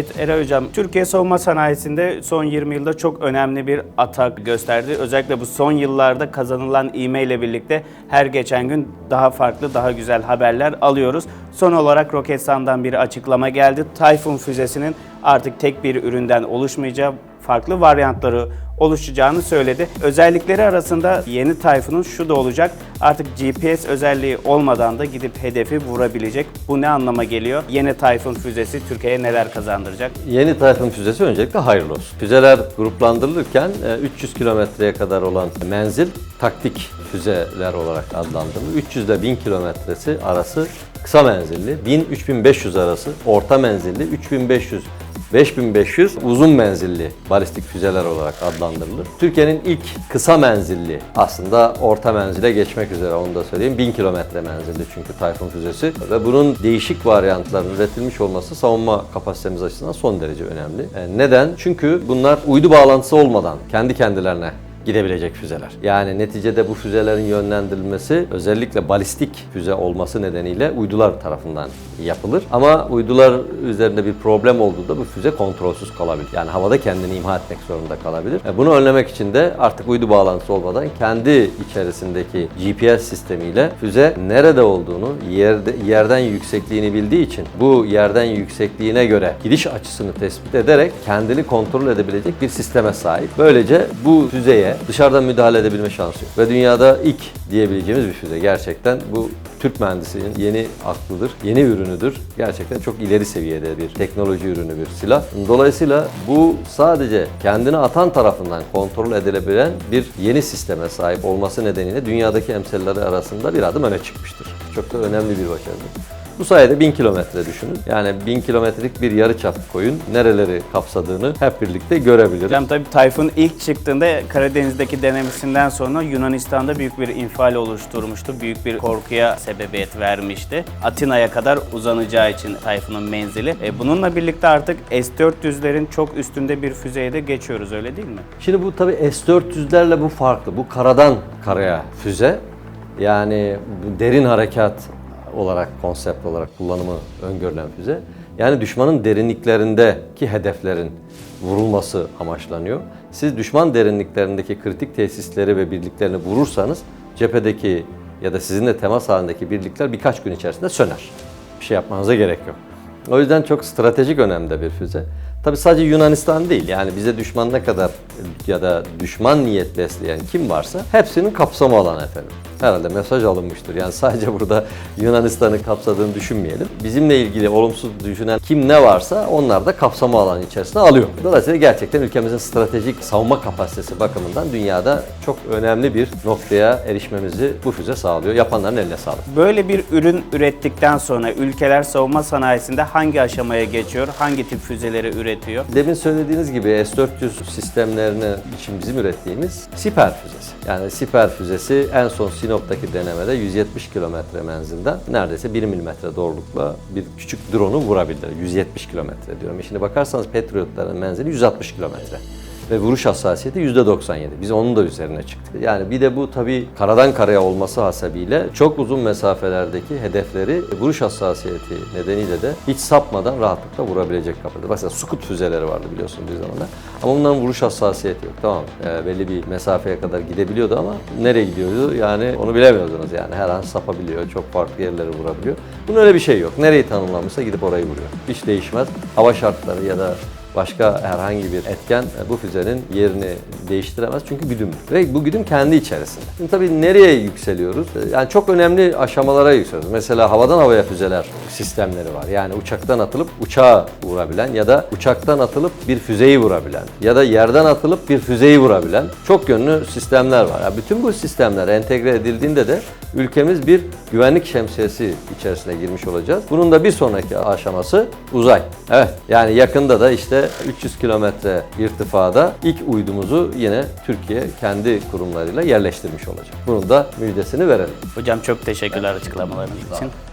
Evet Eray Hocam, Türkiye savunma sanayisinde son 20 yılda çok önemli bir atak gösterdi. Özellikle bu son yıllarda kazanılan ivme ile birlikte her geçen gün daha farklı, daha güzel haberler alıyoruz. Son olarak Roketsan'dan bir açıklama geldi. Tayfun füzesinin artık tek bir üründen oluşmayacağı, farklı varyantları oluşacağını söyledi. Özellikleri arasında yeni Tayfun'un şu da olacak. Artık GPS özelliği olmadan da gidip hedefi vurabilecek. Bu ne anlama geliyor? Yeni Tayfun füzesi Türkiye'ye neler kazandıracak? Yeni Tayfun füzesi öncelikle hayırlı olsun. Füzeler gruplandırılırken e, 300 kilometreye kadar olan menzil taktik füzeler olarak adlandırılır. 300 ile 1000 kilometresi arası kısa menzilli, 1000-3500 arası orta menzilli, 3500 5500 uzun menzilli balistik füzeler olarak adlandırılır. Türkiye'nin ilk kısa menzilli aslında orta menzile geçmek üzere onu da söyleyeyim. 1000 kilometre menzilli çünkü Tayfun füzesi ve bunun değişik varyantlarının üretilmiş olması savunma kapasitemiz açısından son derece önemli. E, Neden? Çünkü bunlar uydu bağlantısı olmadan kendi kendilerine gidebilecek füzeler. Yani neticede bu füzelerin yönlendirilmesi özellikle balistik füze olması nedeniyle uydular tarafından yapılır. Ama uydular üzerinde bir problem olduğunda bu füze kontrolsüz kalabilir. Yani havada kendini imha etmek zorunda kalabilir. E, Bunu önlemek için de artık uydu bağlantısı olmadan kendi içerisindeki GPS sistemiyle füze nerede olduğunu, yerde, yerden yüksekliğini bildiği için bu yerden yüksekliğine göre gidiş açısını tespit ederek kendini kontrol edebilecek bir sisteme sahip. Böylece bu füzeye dışarıdan müdahale edebilme şansı yok. Ve dünyada ilk diyebileceğimiz bir füze. Gerçekten bu Türk mühendisinin yeni aklıdır, yeni ürünüdür. Gerçekten çok ileri seviyede bir teknoloji ürünü bir silah. Dolayısıyla bu sadece kendini atan tarafından kontrol edilebilen bir yeni sisteme sahip olması nedeniyle dünyadaki emsalleri arasında bir adım öne çıkmıştır. Çok da önemli bir başarıdır. Bu sayede 1000 kilometre düşünün. Yani 1000 kilometrelik bir yarıçap koyun nereleri kapsadığını hep birlikte görebiliriz. Hocam tabii Tayfun ilk çıktığında Karadeniz'deki denemesinden sonra Yunanistan'da büyük bir infial oluşturmuştu. Büyük bir korkuya sebebiyet vermişti. Atina'ya kadar uzanacağı için Tayfun'un menzili. E, bununla birlikte artık S-400'lerin çok üstünde bir füzeye de geçiyoruz öyle değil mi? Şimdi bu tabi S-400'lerle bu farklı. Bu karadan karaya füze. Yani bu derin harekat olarak, konsept olarak kullanımı öngörülen füze. Yani düşmanın derinliklerindeki hedeflerin vurulması amaçlanıyor. Siz düşman derinliklerindeki kritik tesisleri ve birliklerini vurursanız cephedeki ya da sizinle temas halindeki birlikler birkaç gün içerisinde söner. Bir şey yapmanıza gerek yok. O yüzden çok stratejik önemde bir füze. Tabi sadece Yunanistan değil yani bize düşman ne kadar ya da düşman niyet besleyen kim varsa hepsinin kapsamı alan efendim. Herhalde mesaj alınmıştır. Yani sadece burada Yunanistan'ı kapsadığını düşünmeyelim. Bizimle ilgili olumsuz düşünen kim ne varsa onlar da kapsamı alan içerisine alıyor. Dolayısıyla gerçekten ülkemizin stratejik savunma kapasitesi bakımından dünyada çok önemli bir noktaya erişmemizi bu füze sağlıyor. Yapanların eline sağlık. Böyle bir ürün ürettikten sonra ülkeler savunma sanayisinde hangi aşamaya geçiyor? Hangi tip füzeleri üretiyor? Demin söylediğiniz gibi S-400 sistemlerini için bizim ürettiğimiz Siper füzesi. Yani Siper füzesi en son Sinop'taki denemede 170 kilometre menzilden neredeyse 1 milimetre doğrulukla bir küçük drone'u vurabilir. 170 kilometre diyorum. E Şimdi bakarsanız Patriot'ların menzili 160 kilometre ve vuruş hassasiyeti %97. Biz onun da üzerine çıktık. Yani bir de bu tabii karadan karaya olması hasebiyle çok uzun mesafelerdeki hedefleri vuruş hassasiyeti nedeniyle de hiç sapmadan rahatlıkla vurabilecek kapıda. Mesela Sukut füzeleri vardı biliyorsunuz bir zamanlar. Ama bunların vuruş hassasiyeti yok. Tamam e, belli bir mesafeye kadar gidebiliyordu ama nereye gidiyordu yani onu bilemiyordunuz yani. Her an sapabiliyor, çok farklı yerlere vurabiliyor. Bunun öyle bir şey yok. Nereyi tanımlamışsa gidip orayı vuruyor. Hiç değişmez. Hava şartları ya da başka herhangi bir etken e, bu füzenin yerini değiştiremez çünkü güdüm. Ve bu güdüm kendi içerisinde. Şimdi tabii nereye yükseliyoruz? E, Yani çok önemli aşamalara yükseliyoruz. Mesela havadan havaya füzeler sistemleri var. Yani uçaktan atılıp uçağa vurabilen ya da uçaktan atılıp bir füzeyi vurabilen ya da yerden atılıp bir füzeyi vurabilen çok yönlü sistemler var. Yani bütün bu sistemler entegre edildiğinde de ülkemiz bir güvenlik şemsiyesi içerisine girmiş olacağız. Bunun da bir sonraki aşaması uzay. Evet yani yakında da işte 300 kilometre irtifada ilk uydumuzu yine Türkiye kendi kurumlarıyla yerleştirmiş olacak. Bunun da müjdesini verelim. Hocam çok teşekkürler açıklamalarınız için.